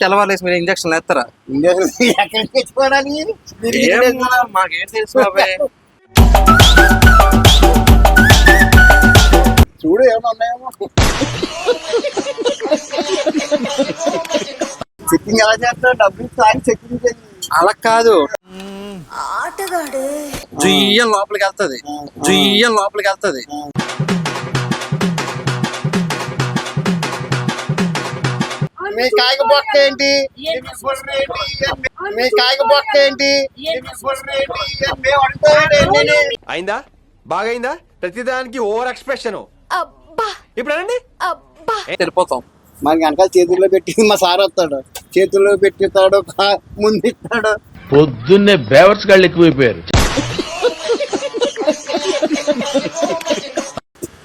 తెల్లవారులేసి మీరు ఇంజక్షన్ వేస్తారా? ఇంజక్షన్ ఎక్కడికి మాకేం తెలుసు బాబాయ్. చూడు ఉన్నాయేమో. చెక్కింగ్ ఎలా చేస్తావు డబ్బులు తాగి చెక్కింగ్ అలా కాదు. ఆటగాడే. జుయ్యం లోపలికి వెళ్తది. జుయ్యం లోపలికి వెళ్తది. మీ కాయక బొక్క ఏంటి? మీ కాయక బొక్క ఏంటి? అయిందా? బాగైందా? ప్రతిదానికి ఓవర్ ఎక్స్ప్రెషన్. అబ్బా! ఇప్పుడు అబ్బా! వెళ్ళిపోతాం. మన వెనకాల చేతుల్లో పెట్టి మా సార్ వస్తాడు. చేతుల్లో పెట్టిస్తాడు ముందు ఇస్తాడు. పొద్దున్నే బేవర్స్ గాళ్ళు ఎక్కువైపోయారు.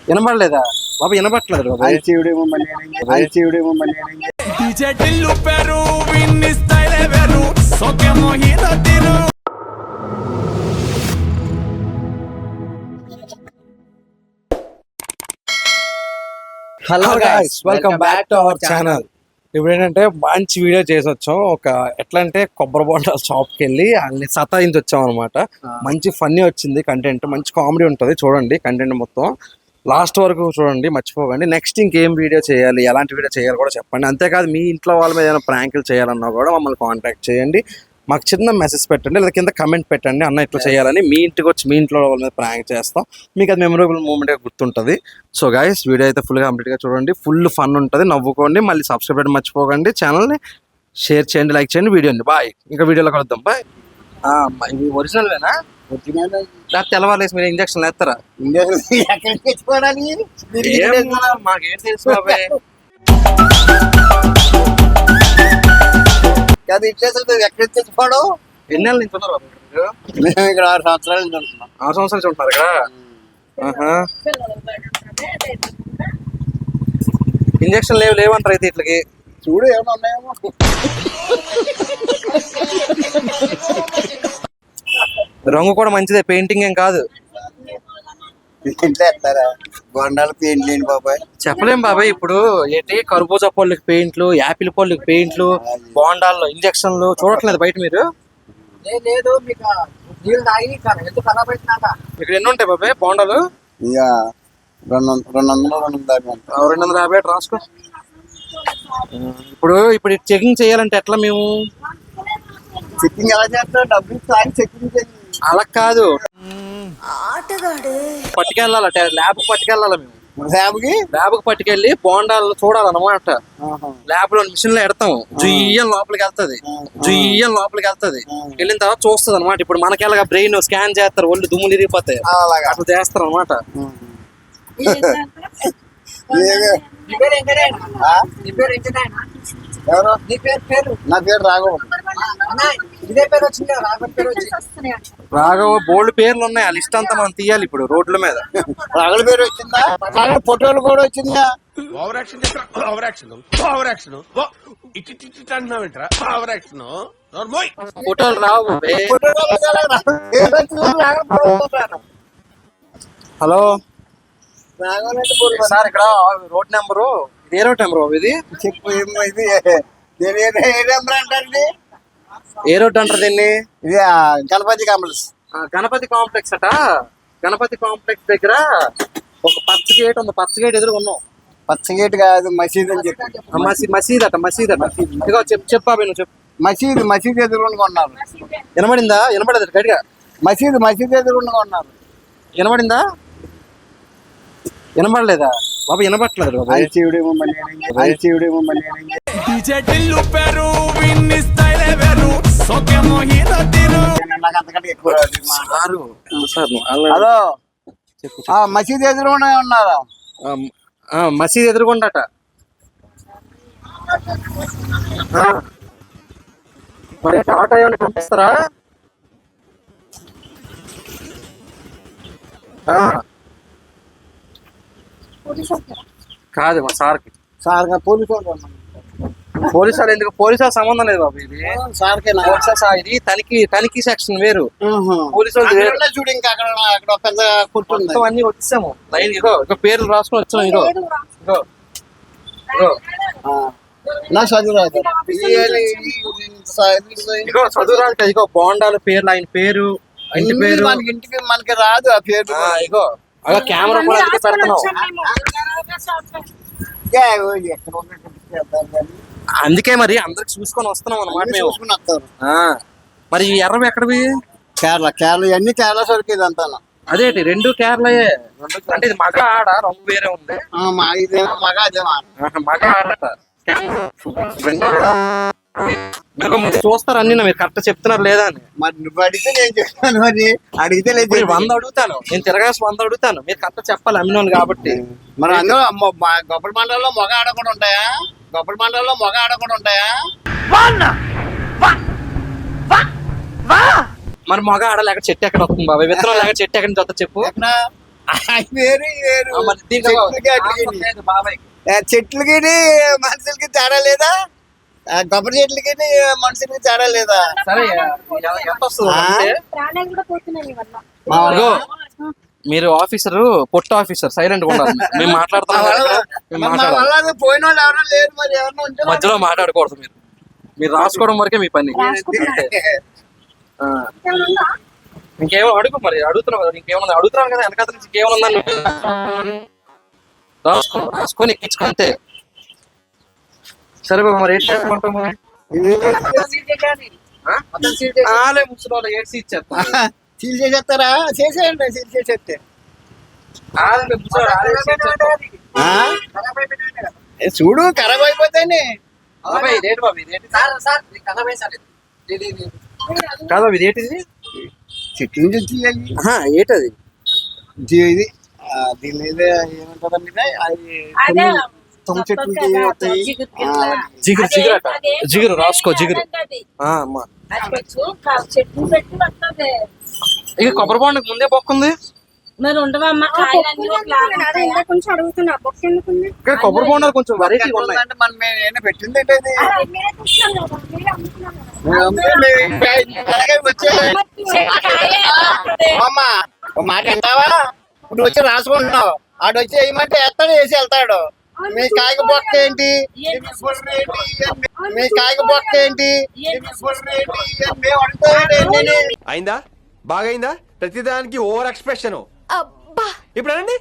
వినబడలేదా? బాబా వినబట్టలేదు బాబాయ్ ఆయన శివుడేమో మళ్ళీ ఆయన శివుడేమో మళ్ళీ hello guys welcome back to our channel ఇప్పుడు ఏంటంటే మంచి వీడియో చేసి వచ్చాం ఒక ఎట్లా అంటే కొబ్బరి బొండాల షాప్కి వెళ్ళి వాళ్ళని సతాయించి వచ్చాం అనమాట మంచి ఫన్నీ వచ్చింది కంటెంట్ మంచి కామెడీ ఉంటుంది. చూడండి కంటెంట్ మొత్తం. లాస్ట్ వరకు చూడండి మర్చిపోకండి. నెక్స్ట్ ఇంకేం వీడియో చేయాలి ఎలాంటి వీడియో చేయాలి కూడా చెప్పండి. అంతేకాదు మీ ఇంట్లో వాళ్ళ మీద ఏదైనా ప్రాంకులు చేయాలన్నా కూడా మమ్మల్ని కాంటాక్ట్ చేయండి. మాకు చిన్న మెసేజ్ పెట్టండి లేదా కింద కమెంట్ పెట్టండి. అన్న ఇట్లా చేయాలని మీ ఇంటికి వచ్చి మీ ఇంట్లో వాళ్ళ మీద ప్రాంక్ చేస్తాం. మీకు అది మెమరబుల్ మూమెంట్గా గుర్తుంటుంది. సో గైస్ వీడియో అయితే ఫుల్గా కంప్లీట్గా చూడండి. ఫుల్ ఫన్ ఉంటుంది. నవ్వుకోండి. మళ్ళీ సబ్స్క్రైబ్ చేయడం మర్చిపోకండి. ఛానల్ని షేర్ చేయండి లైక్ చేయండి. వీడియోని బాయ్ ఇంకా వీడియోలో కలుద్దాం. బాయ్ ఇవి ఒరిజినల్వేనా లేకపోతే తెల్లవారులేసి మీరు ఇంజక్షన్ వేస్తారా? మాకేం తెలుసు బాబాయ్. కాదు ఇంజక్షన్ ఎక్కడికి తెచ్చుకోవడం? ఎన్ని నెలల నుంచి ఉన్నారు? మేము ఇక్కడ ఆరు సంవత్సరాల నుంచి ఉంటున్నాం. ఆరు సంవత్సరాల నుంచి ఉంటారు కదా. ఇంజక్షన్ లేవు లేవంటారు అయితే ఇట్లకి? చూడు ఏమైనా ఉన్నాయేమో. రంగు కూడా మంచిదే పెయింటింగ్ ఏం కాదు. ఇంట్లో వేస్తారా బొండాలు పెయింట్ లేని బాబాయ్? చెప్పలేం బాబాయ్ ఇప్పుడు ఏంటి కర్బూజా పళ్ళకి పెయింట్లు యాపిల్ పళ్ళకి పెయింట్లు బోండాల్లో ఇంజక్షన్లు చూడట్లేదు బయట మీరు? లేదు ఇక్కడ ఎన్ని ఉంటాయి బాబాయ్ బోండాలు? ఇక రెండు రెండు వందలు రెండు వందల యాభై రెండు వందల యాభై రాసుకో. ఇప్పుడు ఇప్పుడు చెకింగ్ చేయాలంటే ఎట్లా మేము? చెక్కింగ్ ఎలా చేస్తావు డబ్బులు తాగి చెక్కింగ్ అలా కాదు. పట్టుకెళ్ళాలి? ల్యాబ్ పట్టుకెళ్ళాలి మేము? ల్యాబ్కి? ల్యాబ్ పట్టుకెళ్ళి బోండాలు చూడాలన్నమాట. ల్యాబ్లో మిషన్లో ఎడతాం జుయ్యం లోపలికి వెళ్తది. జుయ్యం లోపలికి వెళ్తది. వెళ్ళిన తర్వాత చూస్తుంది అనమాట ఇప్పుడు మనకెళ్ళగా బ్రెయిన్ స్కాన్ చేస్తారు ఒళ్ళు దుమ్ములు ఇరిగిపోతాయి అలాగా. అట్లా చేస్తారు అనమాట నా పేరు రాఘవ అన్నా ఇదే పేరు వచ్చింది రాఘవ్ పేరు వచ్చింది రాఘవ బోల్డ్ పేర్లు ఉన్నాయి ఆ లిస్ట్ అంతా మనం తీయాలి ఇప్పుడు రోడ్ల మీద రాఘవ పేరు వచ్చిందా రాఘవ ఫోటోలు కూడా వచ్చిందా over action over action over action ఇటు ఇటు అంటున్నావేంట్రా ఓవర్ యాక్షన్ ఫోటోలు రావు. హలో. సార్ ఇక్కడ రోడ్ నెంబరు ఏ రోడ్ నెంబర్ ఇది చెప్పు ఏమో ఇది ఏ నెంబర్ అంటారండి ఏ రోడ్ అంటారు దీన్ని? ఇది గణపతి కాంప్లెక్స్. ఆ, గణపతి కాంప్లెక్స్ అట? గణపతి కాంప్లెక్స్ దగ్గర ఒక పచ్చ గేట్ ఉంది. పచ్చ గేట్ ఎదురు ఉన్నాం. పచ్చగేట్ కాదు మసీద్ అని చెప్పి మసీద్ అట మసీద్ అట. ఇదిగో చెప్పు చెప్పా నువ్వు చెప్పు. మసీద్ మసీద్ ఎదురుగా కొన్నారు వినబడిందా? వినబడదు గట్టిగా. మసీద్ మసీద్ ఎదురుగా కొన్నారు వినబడిందా? వినబడలేదా? బాబు వినబట్టలేదు బాబు. ఆయన శివుడేమో మళ్ళీ శివుడేమో మళ్ళీ సారు. సార్ అలా- హలో. మసీద్ ఎదురుగానే ఉన్నారా? ఆ, ఆ, మసీద్ ఎదురుకుండాట. మరి ఆటో ఏమైనా పంపిస్తారా? ఆ. కాదు మా సార్కి. సార్గా పోలీసు. పోలీసు వాళ్ళు ఎందుకు? పోలీసు వాళ్ళ సంబంధం లేదు బాబు ఇది. నా- వాళ్ళ ఇది తనిఖీ తనిఖీ సెక్షన్ వేరు. పోలీసు వాళ్ళు చూడు ఇంకా అక్కడ అక్కడ పెద్ద మొత్తం అన్ని వచ్చాము లైన్ ఇగో ఇగో పేర్లు రాసుకొని వచ్చాము ఇగో. ఇగో. బాండాల పేర్లు ఆయన పేరు ఇంటి పేరు. మనకి ఇంటికి మనకి రాదు ఆ పేరు ఇగో. అగో కెమెరా కూడా పెడుతున్నావు అందుకే మరి అందరికి చూసుకొని వస్తున్నాం అన్నమాట మేము. ఆ, మరి ఈ ఎర్రవి ఎక్కడవి? కేరళ కేరళ ఇవన్నీ కేరళ సరికి ఇదంతా అదేంటి రెండు కేరళయే. అంటే ఇది మగ ఆడ రంగు వేరే ఉంది. మా ఇదేమో మగ అదేమో ఆహా, మగ ఆడట రెండు మీరు చూస్తారు అన్ని మీరు కరెక్ట్ చెప్తున్నారు లేదా అని. మరి నువ్వు అడిగితే నేను చెప్తాను మరి అడిగితే లేదు. ఇప్పుడు వంద అడుగుతాను. నేను తిరగాల్సి వంద అడుగుతాను. మీరు కరెక్ట్ చెప్పాలి అమ్మినోళ్ళు కాబట్టి. మరి అందులో మొ- మా గొప్పల మండలంలో మొగ ఆడ కూడా ఉంటాయా? గొప్పల మండలంలో మొగ ఆడ కూడా ఉంటాయా? మరి మగ ఆడ లేక చెట్టు ఎక్కడ వస్తుంది బాబాయ్ విత్తనం లేక చెట్టు ఎక్కడి వస్తుంది చెప్పు? వేరు వేరు. ఆ, మరి దీంట్లో చెట్లకి ఆన్సర్ అట్లకి లేదు బాబాయ్. ఆ, చెట్లకి మనుషులకి తేడా లేదా? ఆ, కొబ్బరి చెట్లకి మనుషులకి తేడా లేదా? సరే ఎ- ఎంత వస్తుంది? ఆ? అంటే? ప్రాణాలు కూడా పోతున్నాయి నీ వల్ల మా ఇగో వల్ల- మీరు ఆఫీసర్ పొట్ట ఆఫీసర్ సైలెంట్గా ఉండాలి. మేము మాట్లాడుతున్నాం పోయిన వాళ్ళు ఎవరో లేరు మరి ఎవరన్నా ఉంటే మధ్యలో మాట్లాడకూడదు మీరు. మీరు రాసుకోవడం వరకే మీ పని. ఇంకేమో అడుగు మరి అడుగుతున్నావు కదా ఇంకేమన్నా అడుగుతున్నాను కదా వెనకాల నుంచి ఇంకేమన్నా రాసుకో రాసుకొని ఎక్కించుకుంటే సరే బాబు మరి ఏం చేసుకుంటాము? ఆలే ముసలి ఏడ్చి ఇచ్చేస్తా. సీల్ చేసేస్తారా? చేసేయండి సీల్ చేసేస్తే. చూడు ఖరాబ్ అయిపోతాయి ఇది చెట్టు నుంచి ఏంటది? ఇది దీని మీద ఏమంటారు అదే తుమ్మ చెట్లు. జిగురు. జిగురు అట జిగురు రాసుకో జిగురు. అమ్మా. వస్తుంది ఇక కొబ్బరి బాండకి ముందే బొక్కుంది. మరి ఉండవమ్మా కొంచెం అడుగుతున్నా. బొక్క ఎందుకుంది కొబ్బరి బొండాలు కొంచెం వెరైటీ ఉన్నాయి. మనం మేము ఏమైనా పెట్టింది ఏంటి అది? అదే మీరే చూస్తున్నారు కదా మీరే అమ్ముతున్నారు కదా. మేము అమ్మితే మేము ఇంకా ఇలాగే వచ్చే అమ్మ ఒక మాట ఇప్పుడు వచ్చి రాసుకుంటున్నావు. ఆడు వచ్చి వేయమంటే వేస్తాడు వేసి వెళ్తాడు. మీ కాయక బొక్క ఏంటి? మీ కాయక బొక్క ఏంటి? అయిందా? బాగైందా? ప్రతిదానికి ఓవర్ ఎక్స్ప్రెషన్. అబ్బా. ఇప్పుడు అనండి.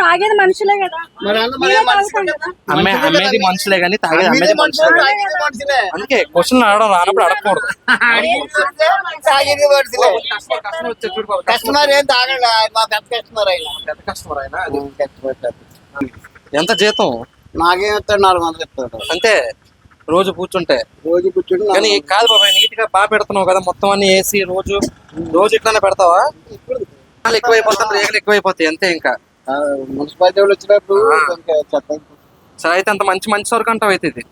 తాగేది మనుషులే కదా. అమ్మే అమ్మేది మనుషులే కానీ తాగేది అమ్మేది మనుషులే, అందుకే క్వశ్చన్ అడగడం రానప్పుడు అడగకూడదు. కస్టమర్ ఏం తాగండి మా పెద్ద కస్టమర్ అయినా పెద్ద కస్టమర్ ఆయన ఎంత జీతం? నాకేం ఇస్తాడు నాలుగు వందలు ఇస్తాడు అంతే రోజు కూర్చుంటే. రోజు కూర్చుని కానీ కాదు బాబాయ్ నీట్గా బాగా పెడుతున్నావు కదా మొత్తం అన్ని వేసి రోజు రోజు ఇట్లానే పెడతావా? వాళ్ళు ఎక్కువైపోతాయి రేగలు ఎక్కువైపోతాయి అంతే ఇంకా. మున్సిపాలిటీ వాళ్ళు వచ్చినప్పుడు సరే అయితే అంత మంచి మంచి సరుకు అంటావు అయితే ఇది.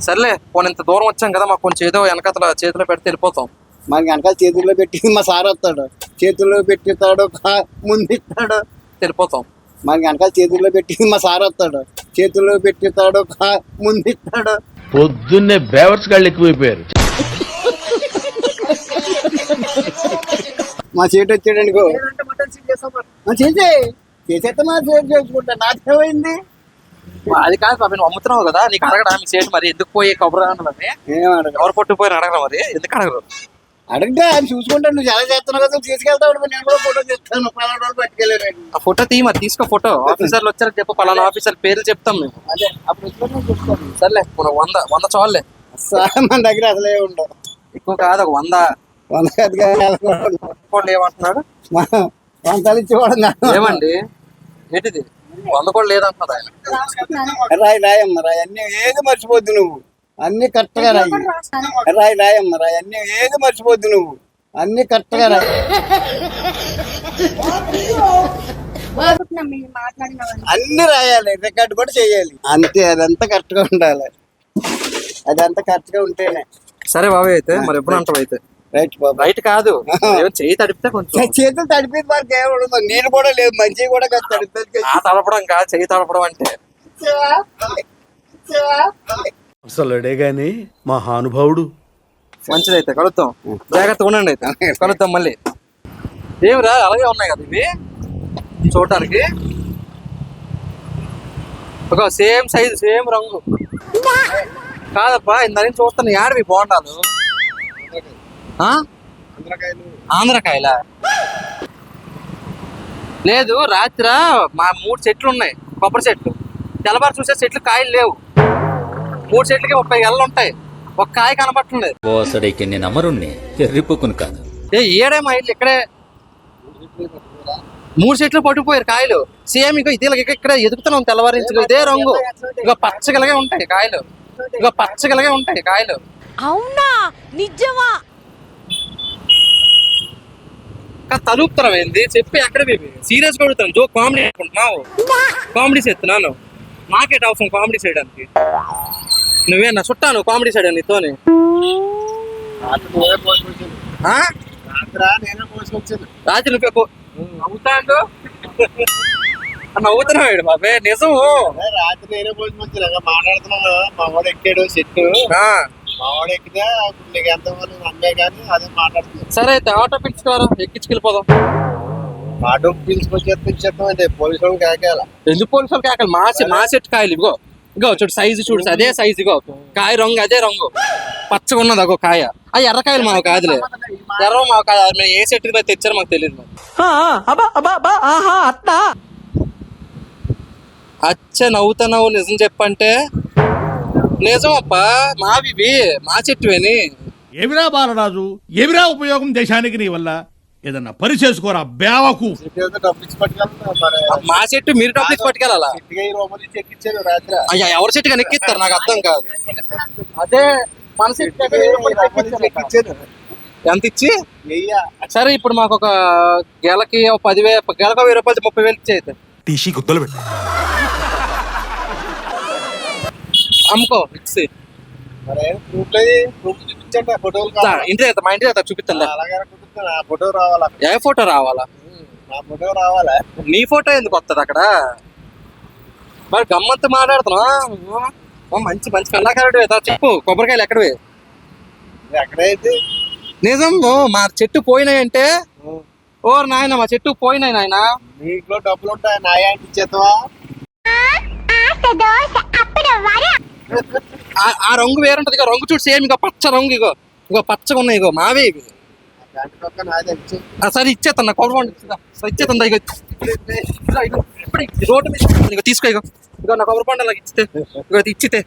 సర్లే పోనీ ఇంత దూరం వచ్చాం కదా మాకు కొంచెం ఏదో వెనకతల చేతిలో పెడితే వెళ్ళిపోతాం. మనకి వెనకాల చేతుల్లో పెట్టి మా సార్ వస్తాడు. చేతుల్లో పెట్టిస్తాడు కా- ముందు ఇస్తాడు. వెళ్ళిపోతాం. మనకి వెనకాల చేతుల్లో పెట్టి మా సార్ వస్తాడు. చేతుల్లో పెట్టిస్తాడు కా- ముందు ఇస్తాడు. పొద్దున్నే బేవర్స్ గాళ్ళు ఎక్కువైపోయారు. మా చేటు వచ్చాడండి గో లేదంటే మటన్ సీల్ చేసాం చేసేస్తే మా చేతి చేసుకుంటా. నాకేమైంది అది కాదు బాబాయ్ నువ్వు అమ్ముతున్నావు కదా నీకు అడగడా? మీ సేటు మరి ఎందుకు పోయి కొబ్బరి అని ఏం అడగ ఎవరు పట్టుకుపోయి అడగరా మరి? ఎందుకు అడగరు? అడిగితే ఆయన చూసుకుంటాడు నువ్వు ఎలా చేస్తున్నావు కదా తీసుకెళ్తాడు మరి నేను కూడా ఫోటో తీస్తాను. పలానా రోజు పట్టుకెళ్ళాను ఆ ఫోటో తీ మరి తీసుకో ఫోటో. ఆఫీసర్లు వచ్చారని చెప్పు పలానా ఆఫీసర్ పేర్లు చెప్తాం మేము. అదే అప్పుడు వచ్చినప్పుడు సర్లే వంద వంద చాలులే. సార్ మన దగ్గర అసలే ఉండవు. ఎక్కువ కాదు ఒక వంద. కూడా ఏమంటున్నాడు? వందలు. ఏమండి? ఏంటిది? వంద కూడా లేదంటున్నాడు ఆయన. రాయి రాయమ్మ రాయి అన్ని ఏది మర్చిపోద్దు నువ్వు? అన్ని కరెక్ట్గా రాయి. రాయి రాయమ్మ రాయి అన్ని ఏది మర్చిపోద్దు నువ్వు? అన్ని కరెక్ట్గా రాయి. అన్ని రాయాలి రికార్డు కూడా చేయాలి. అంతే అదంతా కరెక్ట్గా ఉండాలి. అదంతా కరెక్ట్గా ఉంటేనే. సరే బాబాయ్ అయితే మరి ఎప్పుడు అంటావు అయితే? రైట్ బాబా. రైట్ కాదు. ఏమో చెయ్యి తడిపితే కొంచెం. చేతులు తడిపేది మనకి ఏమఉండదు నీళ్ళు కూడా లేదు మంచిగా కూడా కాదు తడిపేది ఆ తడపడం కాదు చెయ్యి తడపడం అంటే. అసలుడే గాని మహానుభావుడు మంచిదైతే కలుద్దాం. జాగ్రత్తగా ఉండండి అయితే. కలుద్దాం మళ్ళీ. ఏమిరా అలాగే ఉన్నాయి కదా ఇవి? చూడటానికి. ఒక సేమ్ సైజ్ సేమ్ రంగు. కాదప్పా ఇంత చూస్తాను యాడవి బోండాలు? ఆ? ఆంధ్రకాయల. లేదు రాత్ర మా మూడు చెట్లు ఉన్నాయి కొబ్బరి చెట్లు తెల్లబారు చూసే చెట్లు కాయలు లేవు. మూడు చెట్లకి ముప్పై గెలలు ఉంటాయి. ఒక కాయ కనపట్టలేదు ఓసడికి నేను అమరుణ్ణి ఎర్రిపుకును కాదు. ఏ ఏడే మా ఇల్లు ఇక్కడే. మూడు చెట్లు పట్టుకుపోయారు కాయలు. సేమ్ ఇక ఇదే ఇక ఇక్కడ ఎదుగుతున్నాం తెల్లవారి నుంచి ఇగో ఇదే రంగు. ఇక పచ్చగలగే ఉంటాయి కాయలు. ఇక పచ్చగలగే ఉంటాయి కాయలు. అవునా? నిజమా? కాదు తలుపుతరం ఏంది? చెప్పి ఎక్కడ సీరియస్ కొడుతాను జో కామెడీ అనుకుంటున్నావు? కామెడీ చేస్తున్నాను నాకేట అవసరం కామెడీ చేయడానికి? నువ్వేనా చుట్టాను కామెడీ చేయడానికి నీతోని? రాత్రి నువ్వే నువ్వు నవ్వుతాండు? నవ్వుతున్నాడు బాబే నిజము రాత్రి నేనే ఇంకా మాట్లాడుతున్నాను మా వాడు ఎక్కాడు చెట్టు ఎక్కితే ఇప్పుడు నీకు ఎంత మంది అమ్మే కానీ అదే సరే అయితే ఆటో పిలుచుకోరా? ఎక్కించుకెళ్ళిపోదాం. ఆటో పిలుచుకొచ్చేస్తే ఇచ్చేస్తాం పోలీసు వాళ్ళకి కాకేయాల. ఎందుకు పోలీసు వాళ్ళకి ఆకలి మా చె- మా చెట్టు కాయలు ఇగో ఇగో చూడు సైజు చూడు అదే సైజు ఇగో. కాయ రంగు అదే రంగు. పచ్చగా ఉన్నది అగో కాయ. ఆ ఎర్రకాయలు మాకు కాదులే. ఎర్ర మాకు కాదు అది మేము ఏ పోయి తెచ్చారో మాకు తెలియదు. అచ్చ నవ్వుతున్నావు నిజం చెప్పంటే. నిజం అప్పా మావి ఇవి, మా చెట్టువేని. ఏమిరా బాలరాజు ఏమిరా ఉపయోగం దేశానికి నీ వల్ల? ఏదన్నా పని చేసుకోరా బేవకు మా చెట్టు మీరు డబ్బులు ఇచ్చి పట్టుకెళ్ళాలా? అయ్యా ఎవరి చెట్టు కానీ ఎక్కిస్తారు? నాకు అర్థం కాదు. అదే మన చెట్టు ఎంత ఇచ్చి? సరే ఇప్పుడు మాకు ఒక గెలకి ఒక పదివే గెలకు వెయ్యి రూపాయలు ముప్పై వేలు ఇచ్చేది. తీసి గుద్దలు పెట్టు. అమ్ముకో కావాలి? ఇంటి దగ్గర మా ఇంటి దగ్గర చూపిస్తాను ఫోటో రావాలా? ఏ ఫోటో రావాలా? నా ఫోటో రావాలా? నీ ఫోటో ఎందుకు వస్తుంది అక్కడ? మరి గమ్మత్తు మాట్లాడుతున్నా ఓ, మంచి మంచి కళాకారుడు చెప్పు కొబ్బరికాయలు ఎక్కడవి? ఎక్కడైతే నిజం ఓ, మా చెట్టు పోయినాయంటే? ఓ నాయన మా చెట్టు పోయినాయి నాయన. నీట్లో డబ్బులు ఉంటాయి నా యాంటి ఇచ్చేస్తావా? ఆ- రంగు వేరుంటది ఇగో రంగు చూడు సేమ్ ఇగో పచ్చ రంగు ఇగో. ఇగో పచ్చగా ఉన్నాయి ఇగో మావే ఇవి. సరే ఇచ్చేస్తాను నా ఇచ్చేదా సరే ఇగో, ఇగో, ఇప్పుడు రోడ్డు మీద తీసుకో ఇగో. ఇగో నా కొబ్బరి పండు నాకు ఇచ్చితే ఇగో ఇచ్చితే